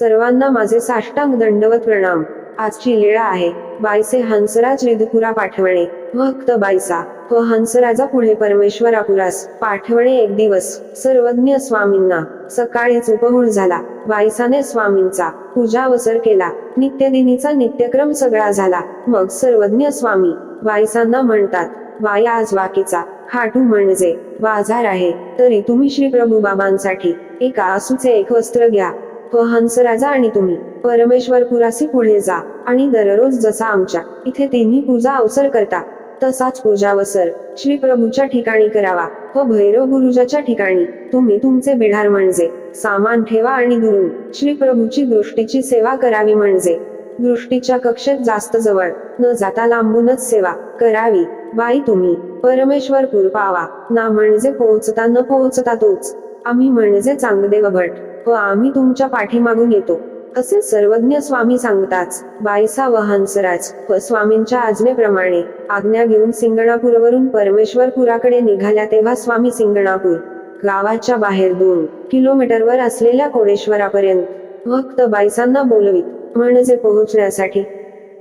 सर्वांना माझे साष्टांग दंडवत प्रणाम. आजची लीळा आहे. बायसे हंसराज रिधपुरा पाठवणे. भक्त बायसा व हंसराजा पुढे परमेश्वरापुरास पाठवणे एक दिवस. सर्वज्ञ स्वामींना. सकाळीच उपहूळ झाला. बायसाने स्वामींचा पूजावसर केला. नित्यदिनीचा नित्यक्रम सगळा झाला. मग सर्वज्ञ स्वामी बायसांना म्हणतात वाया आज वाकीचा खाटू म्हणजे बाजार आहे. तरी तुम्ही श्री प्रभू बाबांसाठी एका आसूचे एक वस्त्र घ्या. हो व हंसराजा आणि तुम्ही. परमेश्वर पुरासी पुढे जा आणि दररोज जसा आमच्या इथे तिन्ही पूजा अवसर करता. तसाच पूजावसर श्री प्रभूच्या ठिकाणी करावा. व भैरव गुरुजाच्या ठिकाणी. तुम्ही तुमचे बिढार म्हणजे. सामान ठेवा आणि दुरून. श्री प्रभूची दृष्टीची सेवा करावी म्हणजे. दृष्टीच्या कक्षेत जास्त जवळ. न जाता लांबूनच सेवा करावी. बाई तुम्ही परमेश्वर पुरपावा ना म्हणजे पोहोचता न पोहोचता तोच. आम्ही म्हणजे चांगदेव भट. व आम्ही तुमच्या पाठीमागून येतो. असे सर्वज्ञ स्वामी सांगताच बाईसा व हंसराज व स्वामींच्या आज्ञेप्रमाणे आज्ञा घेऊन सिंगणापूरवरून परमेश्वरपुराकडे निघाल्या तेव्हा स्वामी सिंगणापूर गावाच्या बाहेर दोन किलोमीटरवर असलेल्या कोडेश्वरापर्यंत भक्त बाईसांना बोलवीत म्हणजे पोहोचण्यासाठी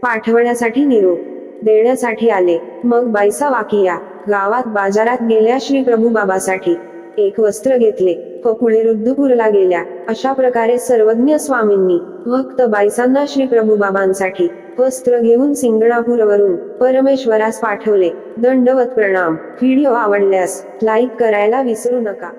पाठवण्यासाठी निरोप देण्यासाठी आले. मग बाईसा वाकिया गावात बाजारात गेल्या श्री प्रभू बाबासाठी एक वस्त्र घेतले. व पुढे रुद्धपूरला गेल्या अशा प्रकारे सर्वज्ञ स्वामींनी भक्त बाईसांना श्री प्रभू बाबांसाठी वस्त्र घेऊन सिंगणापूरवरून परमेश्वरास पाठवले. दंडवत प्रणाम. व्हिडिओ आवडल्यास लाईक करायला विसरू नका.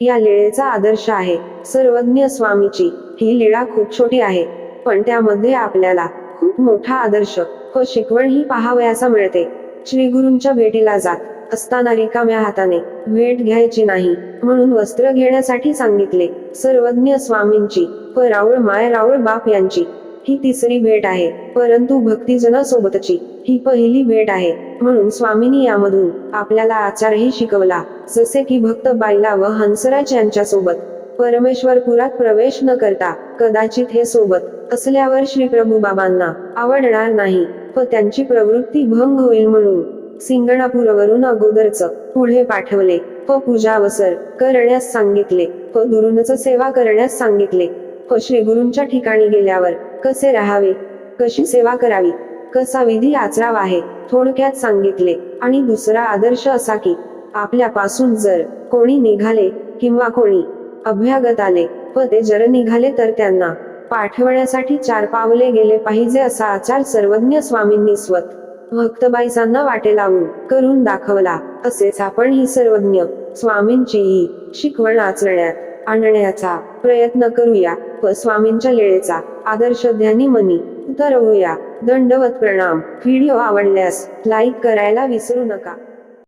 या लीळेचा आदर्श आहे. सर्वज्ञ स्वामीची ही लीळा खूप छोटी आहे. पण त्यामध्ये आपल्याला खूप मोठा आदर्श व शिकवण ही पाहावयासा मिळते. श्री गुरूंच्या भेटीला जात असताना रिकाम्या हाताने भेट घ्यायची नाही म्हणून वस्त्र घेण्यासाठी सांगितले. सर्वज्ञ स्वामींची परावळ माय राऊळ बाप यांची ही तिसरी भेट आहे. परंतु भक्तीजनासोबतची ही पहिली भेट आहे. म्हणून स्वामींनी यामधून आपल्याला आचारही शिकवला. जसे की भक्त बाईला व हंसराज यांच्यासोबत परमेश्वरपुरात प्रवेश न करता कदाचित हे सोबत असल्यावर श्री प्रभू बाबांना आवडणार नाही. व त्यांची प्रवृत्ती भंग होईल म्हणून सिंगणापूरवरून अगोदरच पुढे पाठवले. व पूजावसर करण्यास सांगितले. व दुरूनच सेवा करण्यास सांगितले. व श्री गुरूंच्या ठिकाणी गेल्यावर कसे राहावे? कशी सेवा करावी? कसा विधी आचरावा आहे? थोडक्यात सांगितले. आणि दुसरा आदर्श असा की आपल्यापासून जर कोणी निघाले किंवा कोणी अभ्यागत आले व ते जर निघाले तर त्यांना पाठवण्यासाठी चार पावले गेले पाहिजे असा आचार सर्वज्ञ स्वामींनी स्वत भक्तबाईसांना वाटे लावून करून दाखवला. तसेच आपण ही सर्वज्ञ स्वामींचीही शिकवण आचरण्यात आणण्याचा प्रयत्न करूया व स्वामींच्या लेळेचा आदर्श ध्यानी मनी उतरवूया. दंडवत प्रणाम. व्हिडिओ आवडल्यास लाईक करायला विसरू नका.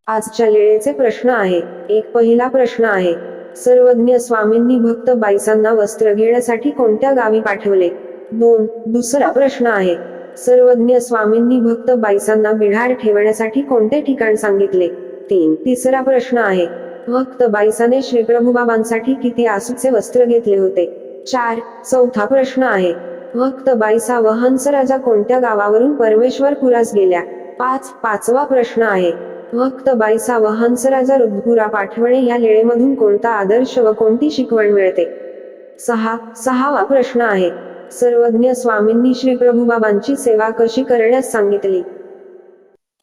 आजच्या लेळेचे प्रश्न आहे. एक पहिला प्रश्न आहे. सर्वज्ञ स्वामींनी भक्त बाईसांना वस्त्र घेण्यासाठी कोणत्या गावी पाठवले? दोन. दुसरा प्रश्न आहे. सर्वज्ञ स्वामींनी भक्त बाईसांना बिढार ठेवण्यासाठी कोणते ठिकाण सांगितले? तीन. तिसरा प्रश्न आहे. भक्त बाईसाने श्रीप्रभुबाबांसाठी किती आसूचे वस्त्र घेतले होते? चार. चौथा प्रश्न आहे. भक्त बाईसा व हंसराजा कोणत्या गावावरून परमेश्वरपुरास गेल्या? पाच. पाचवा प्रश्न आहे. भक्त बाईसा व हंसराजा रुद्रपुरा पाठवणे या लेळेमधून कोणता आदर्श व कोणती शिकवण मिळते? सहा. सहावा प्रश्न आहे. सर्वज्ञ स्वामींनी श्री प्रभूबाबांची सेवा कशी करण्यास सांगितली?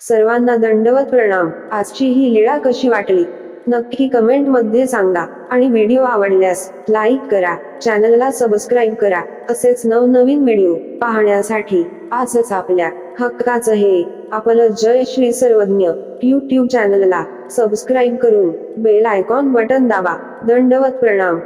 सर्वांना दंडवत प्रणाम. आजची ही लीळा कशी वाटली? नक्की कमेंटमध्ये सांगा आणि व्हिडिओ आवडल्यास लाईक करा. चॅनलला सबस्क्राईब करा. असेच नवनवीन व्हिडिओ पाहण्यासाठी आजच आपल्या हक्काचं हे आपलं जय श्री सर्वज्ञ युट्यूब चॅनलला सबस्क्राईब करून बेल आयकॉन बटन दाबा. दंडवत प्रणाम.